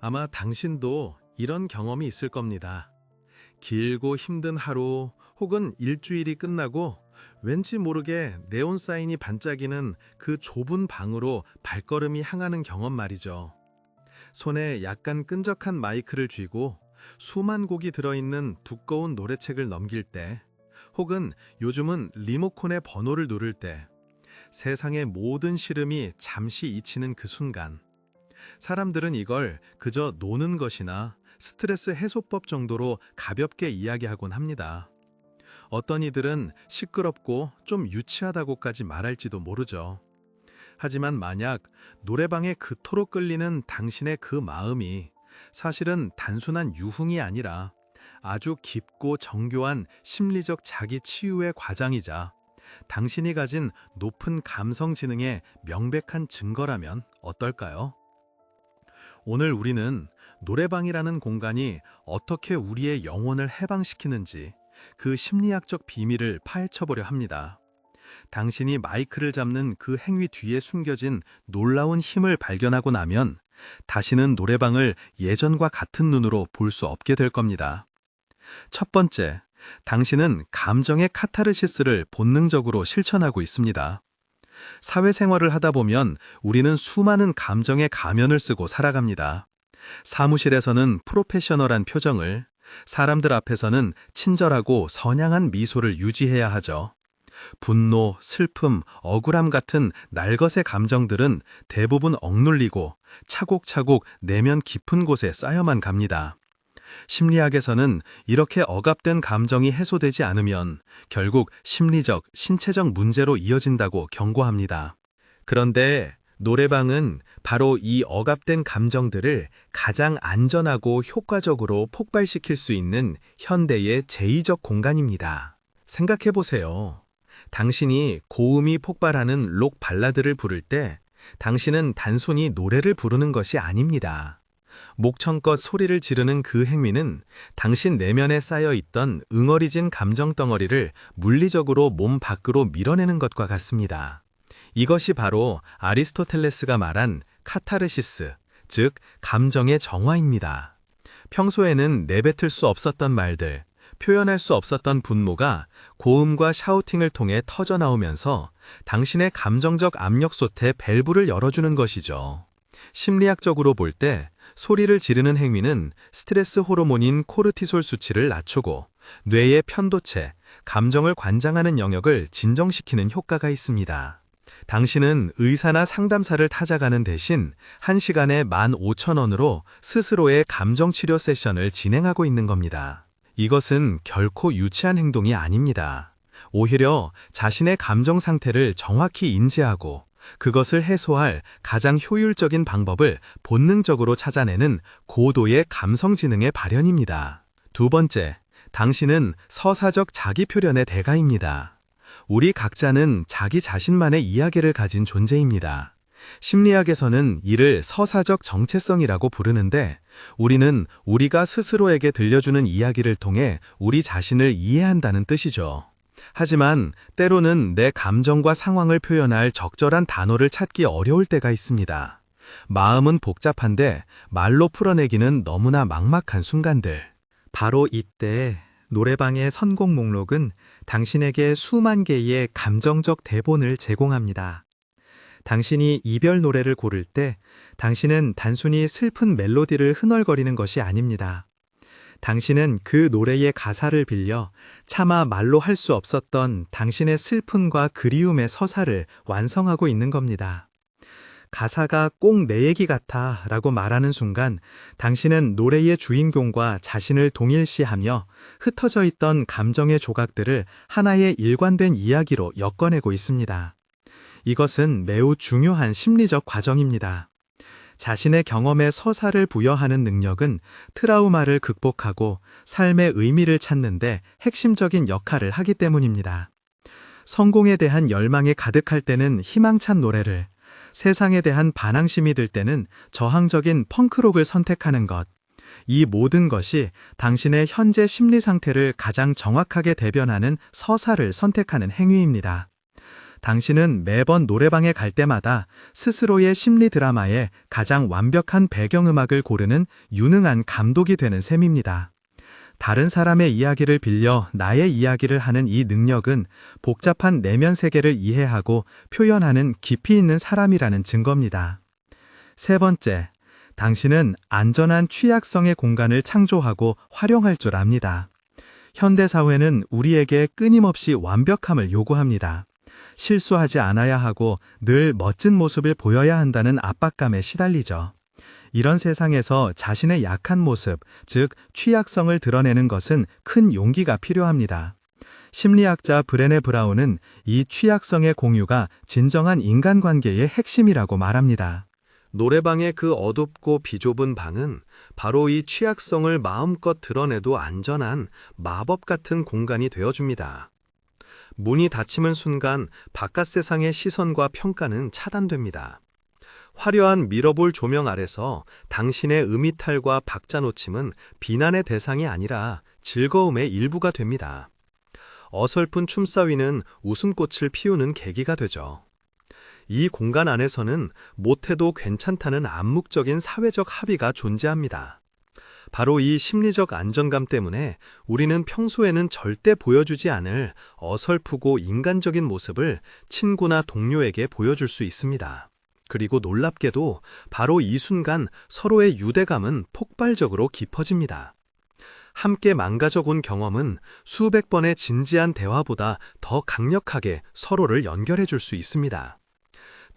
아마 당신도 이런 경험이 있을 겁니다. 길고 힘든 하루 혹은 일주일이 끝나고 왠지 모르게 네온 사인이 반짝이는 그 좁은 방으로 발걸음이 향하는 경험 말이죠. 손에 약간 끈적한 마이크를 쥐고 수만 곡이 들어있는 두꺼운 노래책을 넘길 때 혹은 요즘은 리모컨의 번호를 누를 때 세상의 모든 시름이 잠시 잊히는 그 순간 사람들은 이걸 그저 노는 것이나 스트레스 해소법 정도로 가볍게 이야기하곤 합니다. 어떤 이들은 시끄럽고 좀 유치하다고까지 말할지도 모르죠. 하지만 만약 노래방에 그토록 끌리는 당신의 그 마음이 사실은 단순한 유흥이 아니라 아주 깊고 정교한 심리적 자기 치유의 과정이자 당신이 가진 높은 감성 지능의 명백한 증거라면 어떨까요? 오늘 우리는 노래방이라는 공간이 어떻게 우리의 영혼을 해방시키는지 그 심리학적 비밀을 파헤쳐 보려 합니다. 당신이 마이크를 잡는 그 행위 뒤에 숨겨진 놀라운 힘을 발견하고 나면 다시는 노래방을 예전과 같은 눈으로 볼 수 없게 될 겁니다. 첫 번째, 당신은 감정의 카타르시스를 본능적으로 실천하고 있습니다. 사회생활을 하다 보면 우리는 수많은 감정의 가면을 쓰고 살아갑니다. 사무실에서는 프로페셔널한 표정을, 사람들 앞에서는 친절하고 선양한 미소를 유지해야 하죠. 분노, 슬픔, 억울함 같은 날것의 감정들은 대부분 억눌리고 차곡차곡 내면 깊은 곳에 쌓여만 갑니다. 심리학에서는 이렇게 억압된 감정이 해소되지 않으면 결국 심리적, 신체적 문제로 이어진다고 경고합니다. 그런데 노래방은 바로 이 억압된 감정들을 가장 안전하고 효과적으로 폭발시킬 수 있는 현대의 제2적 공간입니다. 생각해 보세요. 당신이 고음이 폭발하는 록 발라드를 부를 때 당신은 단순히 노래를 부르는 것이 아닙니다. 목청껏 소리를 지르는 그 행위는 당신 내면에 쌓여 있던 응어리진 감정 덩어리를 물리적으로 몸 밖으로 밀어내는 것과 같습니다. 이것이 바로 아리스토텔레스가 말한 카타르시스, 즉 감정의 정화입니다. 평소에는 내뱉을 수 없었던 말들, 표현할 수 없었던 분노가 고음과 샤우팅을 통해 터져 나오면서 당신의 감정적 압력 솥에 밸브를 열어주는 것이죠. 심리학적으로 볼 때 소리를 지르는 행위는 스트레스 호르몬인 코르티솔 수치를 낮추고 뇌의 편도체, 감정을 관장하는 영역을 진정시키는 효과가 있습니다. 당신은 의사나 상담사를 찾아가는 대신 1시간에 15,000원으로 스스로의 감정치료 세션을 진행하고 있는 겁니다. 이것은 결코 유치한 행동이 아닙니다. 오히려 자신의 감정 상태를 정확히 인지하고 그것을 해소할 가장 효율적인 방법을 본능적으로 찾아내는 고도의 감성 지능의 발현입니다. 두 번째, 당신은 서사적 자기 표현의 대가입니다. 우리 각자는 자기 자신만의 이야기를 가진 존재입니다. 심리학에서는 이를 서사적 정체성이라고 부르는데 우리는 우리가 스스로에게 들려주는 이야기를 통해 우리 자신을 이해한다는 뜻이죠. 하지만 때로는 내 감정과 상황을 표현할 적절한 단어를 찾기 어려울 때가 있습니다. 마음은 복잡한데 말로 풀어내기는 너무나 막막한 순간들. 바로 이때 노래방의 선곡 목록은 당신에게 수만 개의 감정적 대본을 제공합니다. 당신이 이별 노래를 고를 때 당신은 단순히 슬픈 멜로디를 흥얼거리는 것이 아닙니다. 당신은 그 노래의 가사를 빌려 차마 말로 할 수 없었던 당신의 슬픔과 그리움의 서사를 완성하고 있는 겁니다. 가사가 꼭 내 얘기 같아 라고 말하는 순간 당신은 노래의 주인공과 자신을 동일시하며 흩어져 있던 감정의 조각들을 하나의 일관된 이야기로 엮어내고 있습니다. 이것은 매우 중요한 심리적 과정입니다. 자신의 경험에 서사를 부여하는 능력은 트라우마를 극복하고 삶의 의미를 찾는데 핵심적인 역할을 하기 때문입니다. 성공에 대한 열망에 가득할 때는 희망찬 노래를, 세상에 대한 반항심이 들 때는 저항적인 펑크록을 선택하는 것. 이 모든 것이 당신의 현재 심리 상태를 가장 정확하게 대변하는 서사를 선택하는 행위입니다. 당신은 매번 노래방에 갈 때마다 스스로의 심리 드라마에 가장 완벽한 배경음악을 고르는 유능한 감독이 되는 셈입니다. 다른 사람의 이야기를 빌려 나의 이야기를 하는 이 능력은 복잡한 내면 세계를 이해하고 표현하는 깊이 있는 사람이라는 증거입니다. 세 번째, 당신은 안전한 취약성의 공간을 창조하고 활용할 줄 압니다. 현대사회는 우리에게 끊임없이 완벽함을 요구합니다. 실수하지 않아야 하고 늘 멋진 모습을 보여야 한다는 압박감에 시달리죠. 이런 세상에서 자신의 약한 모습, 즉 취약성을 드러내는 것은 큰 용기가 필요합니다. 심리학자 브레네 브라운은 이 취약성의 공유가 진정한 인간관계의 핵심이라고 말합니다. 노래방의 그 어둡고 비좁은 방은 바로 이 취약성을 마음껏 드러내도 안전한 마법 같은 공간이 되어줍니다. 문이 닫히는 순간 바깥 세상의 시선과 평가는 차단됩니다. 화려한 밀어볼 조명 아래서 당신의 음이탈과 박자노침은 비난의 대상이 아니라 즐거움의 일부가 됩니다. 어설픈 춤사위는 웃음꽃을 피우는 계기가 되죠. 이 공간 안에서는 못해도 괜찮다는 암묵적인 사회적 합의가 존재합니다. 바로 이 심리적 안정감 때문에 우리는 평소에는 절대 보여주지 않을 어설프고 인간적인 모습을 친구나 동료에게 보여줄 수 있습니다. 그리고 놀랍게도 바로 이 순간 서로의 유대감은 폭발적으로 깊어집니다. 함께 망가져 본 경험은 수백 번의 진지한 대화보다 더 강력하게 서로를 연결해 줄 수 있습니다.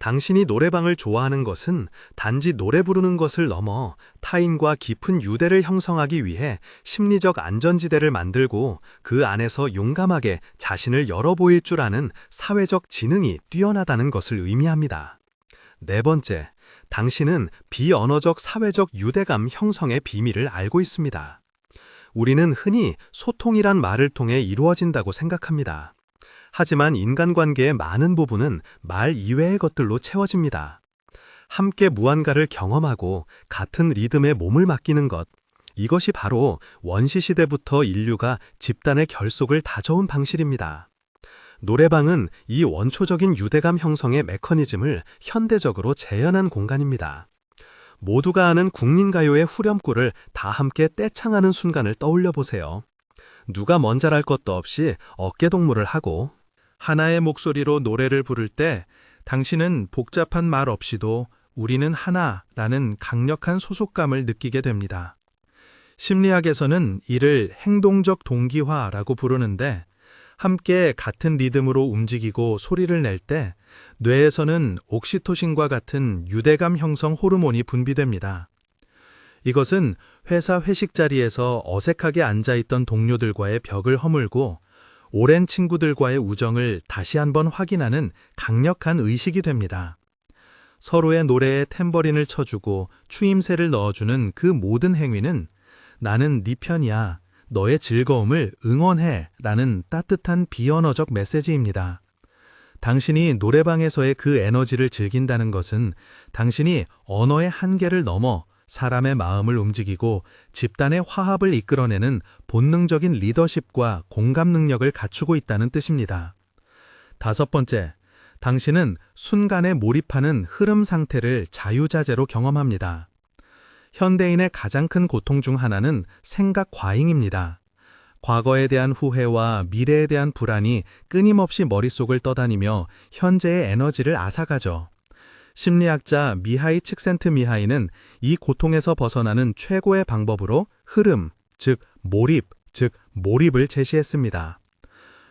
당신이 노래방을 좋아하는 것은 단지 노래 부르는 것을 넘어 타인과 깊은 유대를 형성하기 위해 심리적 안전지대를 만들고 그 안에서 용감하게 자신을 열어보일 줄 아는 사회적 지능이 뛰어나다는 것을 의미합니다. 네 번째, 당신은 비언어적 사회적 유대감 형성의 비밀을 알고 있습니다. 우리는 흔히 소통이란 말을 통해 이루어진다고 생각합니다. 하지만 인간관계의 많은 부분은 말 이외의 것들로 채워집니다. 함께 무언가를 경험하고 같은 리듬에 몸을 맡기는 것. 이것이 바로 원시시대부터 인류가 집단의 결속을 다져온 방식입니다. 노래방은 이 원초적인 유대감 형성의 메커니즘을 현대적으로 재현한 공간입니다. 모두가 아는 국민가요의 후렴구를 다 함께 떼창하는 순간을 떠올려 보세요. 누가 먼저랄 것도 없이 어깨동무를 하고 하나의 목소리로 노래를 부를 때 당신은 복잡한 말 없이도 우리는 하나라는 강력한 소속감을 느끼게 됩니다. 심리학에서는 이를 행동적 동기화라고 부르는데 함께 같은 리듬으로 움직이고 소리를 낼 때 뇌에서는 옥시토신과 같은 유대감 형성 호르몬이 분비됩니다. 이것은 회사 회식 자리에서 어색하게 앉아있던 동료들과의 벽을 허물고 오랜 친구들과의 우정을 다시 한번 확인하는 강력한 의식이 됩니다. 서로의 노래에 탬버린을 쳐주고 추임새를 넣어주는 그 모든 행위는 나는 네 편이야, 너의 즐거움을 응원해 라는 따뜻한 비언어적 메시지입니다. 당신이 노래방에서의 그 에너지를 즐긴다는 것은 당신이 언어의 한계를 넘어 사람의 마음을 움직이고 집단의 화합을 이끌어내는 본능적인 리더십과 공감 능력을 갖추고 있다는 뜻입니다. 다섯 번째, 당신은 순간에 몰입하는 흐름 상태를 자유자재로 경험합니다. 현대인의 가장 큰 고통 중 하나는 생각 과잉입니다. 과거에 대한 후회와 미래에 대한 불안이 끊임없이 머릿속을 떠다니며 현재의 에너지를 앗아가죠. 심리학자 미하이 칙센트 미하이는 이 고통에서 벗어나는 최고의 방법으로 흐름, 즉 몰입, 즉 몰입을 제시했습니다.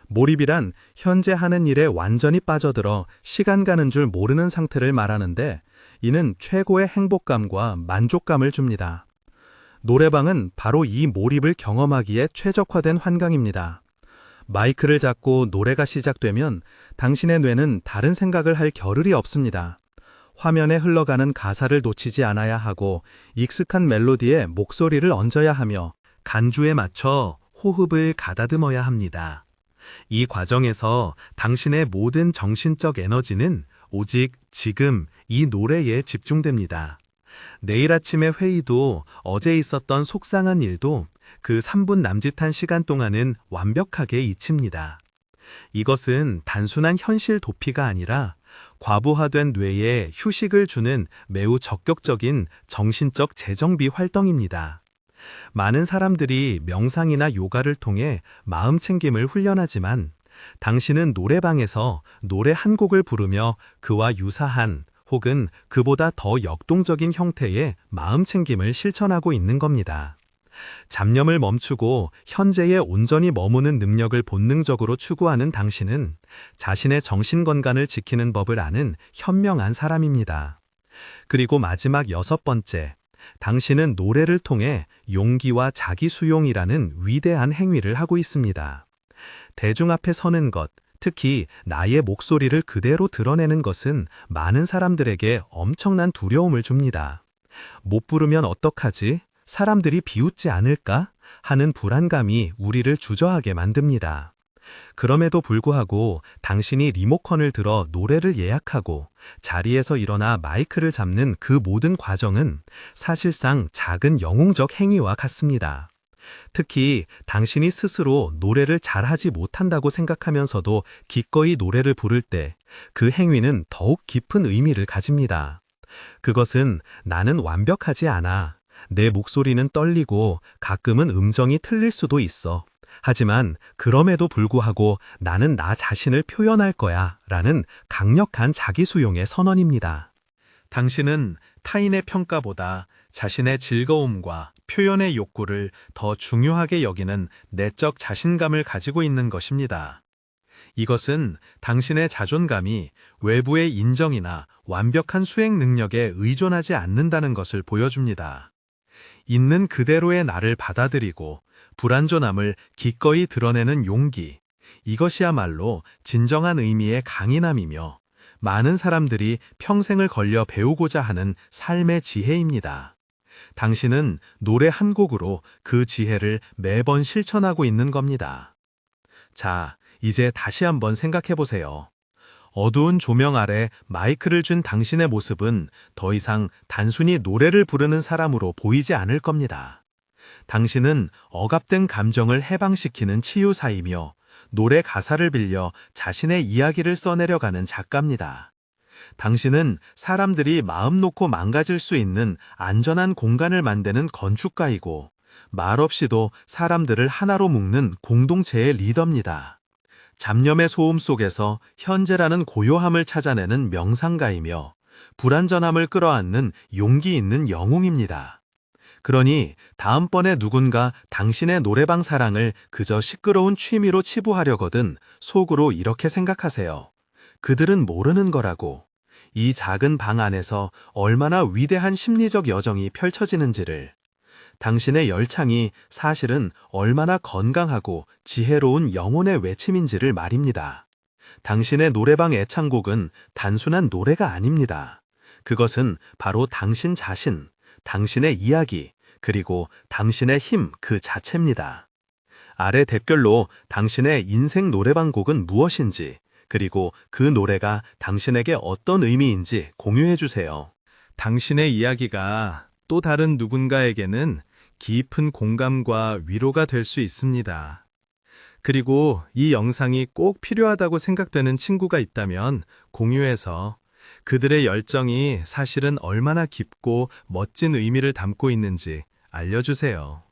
몰입이란 현재 하는 일에 완전히 빠져들어 시간 가는 줄 모르는 상태를 말하는데 이는 최고의 행복감과 만족감을 줍니다. 노래방은 바로 이 몰입을 경험하기에 최적화된 환경입니다. 마이크를 잡고 노래가 시작되면 당신의 뇌는 다른 생각을 할 겨를이 없습니다. 화면에 흘러가는 가사를 놓치지 않아야 하고 익숙한 멜로디에 목소리를 얹어야 하며 간주에 맞춰 호흡을 가다듬어야 합니다. 이 과정에서 당신의 모든 정신적 에너지는 오직 지금 이 노래에 집중됩니다. 내일 아침의 회의도 어제 있었던 속상한 일도 그 3분 남짓한 시간 동안은 완벽하게 잊힙니다. 이것은 단순한 현실 도피가 아니라 과부하된 뇌에 휴식을 주는 매우 적극적인 정신적 재정비 활동입니다. 많은 사람들이 명상이나 요가를 통해 마음 챙김을 훈련하지만 당신은 노래방에서 노래 한 곡을 부르며 그와 유사한 혹은 그보다 더 역동적인 형태의 마음 챙김을 실천하고 있는 겁니다. 잡념을 멈추고 현재에 온전히 머무는 능력을 본능적으로 추구하는 당신은 자신의 정신 건강을 지키는 법을 아는 현명한 사람입니다. 그리고 마지막 여섯 번째, 당신은 노래를 통해 용기와 자기 수용이라는 위대한 행위를 하고 있습니다. 대중 앞에 서는 것, 특히 나의 목소리를 그대로 드러내는 것은 많은 사람들에게 엄청난 두려움을 줍니다. 못 부르면 어떡하지? 사람들이 비웃지 않을까? 하는 불안감이 우리를 주저하게 만듭니다. 그럼에도 불구하고 당신이 리모컨을 들어 노래를 예약하고 자리에서 일어나 마이크를 잡는 그 모든 과정은 사실상 작은 영웅적 행위와 같습니다. 특히 당신이 스스로 노래를 잘하지 못한다고 생각하면서도 기꺼이 노래를 부를 때 그 행위는 더욱 깊은 의미를 가집니다. 그것은 나는 완벽하지 않아. 내 목소리는 떨리고 가끔은 음정이 틀릴 수도 있어. 하지만 그럼에도 불구하고 나는 나 자신을 표현할 거야 라는 강력한 자기 수용의 선언입니다. 당신은 타인의 평가보다 자신의 즐거움과 표현의 욕구를 더 중요하게 여기는 내적 자신감을 가지고 있는 것입니다. 이것은 당신의 자존감이 외부의 인정이나 완벽한 수행 능력에 의존하지 않는다는 것을 보여줍니다. 있는 그대로의 나를 받아들이고 불완전함을 기꺼이 드러내는 용기. 이것이야말로 진정한 의미의 강인함이며 많은 사람들이 평생을 걸려 배우고자 하는 삶의 지혜입니다. 당신은 노래 한 곡으로 그 지혜를 매번 실천하고 있는 겁니다. 자, 이제 다시 한번 생각해 보세요. 어두운 조명 아래 마이크를 준 당신의 모습은 더 이상 단순히 노래를 부르는 사람으로 보이지 않을 겁니다. 당신은 억압된 감정을 해방시키는 치유사이며 노래 가사를 빌려 자신의 이야기를 써내려가는 작가입니다. 당신은 사람들이 마음 놓고 망가질 수 있는 안전한 공간을 만드는 건축가이고 말없이도 사람들을 하나로 묶는 공동체의 리더입니다. 잡념의 소음 속에서 현재라는 고요함을 찾아내는 명상가이며 불안전함을 끌어안는 용기 있는 영웅입니다. 그러니 다음번에 누군가 당신의 노래방 사랑을 그저 시끄러운 취미로 치부하려거든 속으로 이렇게 생각하세요. 그들은 모르는 거라고. 이 작은 방 안에서 얼마나 위대한 심리적 여정이 펼쳐지는지를. 당신의 열창이 사실은 얼마나 건강하고 지혜로운 영혼의 외침인지를 말입니다. 당신의 노래방 애창곡은 단순한 노래가 아닙니다. 그것은 바로 당신 자신, 당신의 이야기, 그리고 당신의 힘 그 자체입니다. 아래 댓글로 당신의 인생 노래방 곡은 무엇인지, 그리고 그 노래가 당신에게 어떤 의미인지 공유해 주세요. 당신의 이야기가 또 다른 누군가에게는 깊은 공감과 위로가 될 수 있습니다. 그리고 이 영상이 꼭 필요하다고 생각되는 친구가 있다면 공유해서 그들의 열정이 사실은 얼마나 깊고 멋진 의미를 담고 있는지 알려주세요.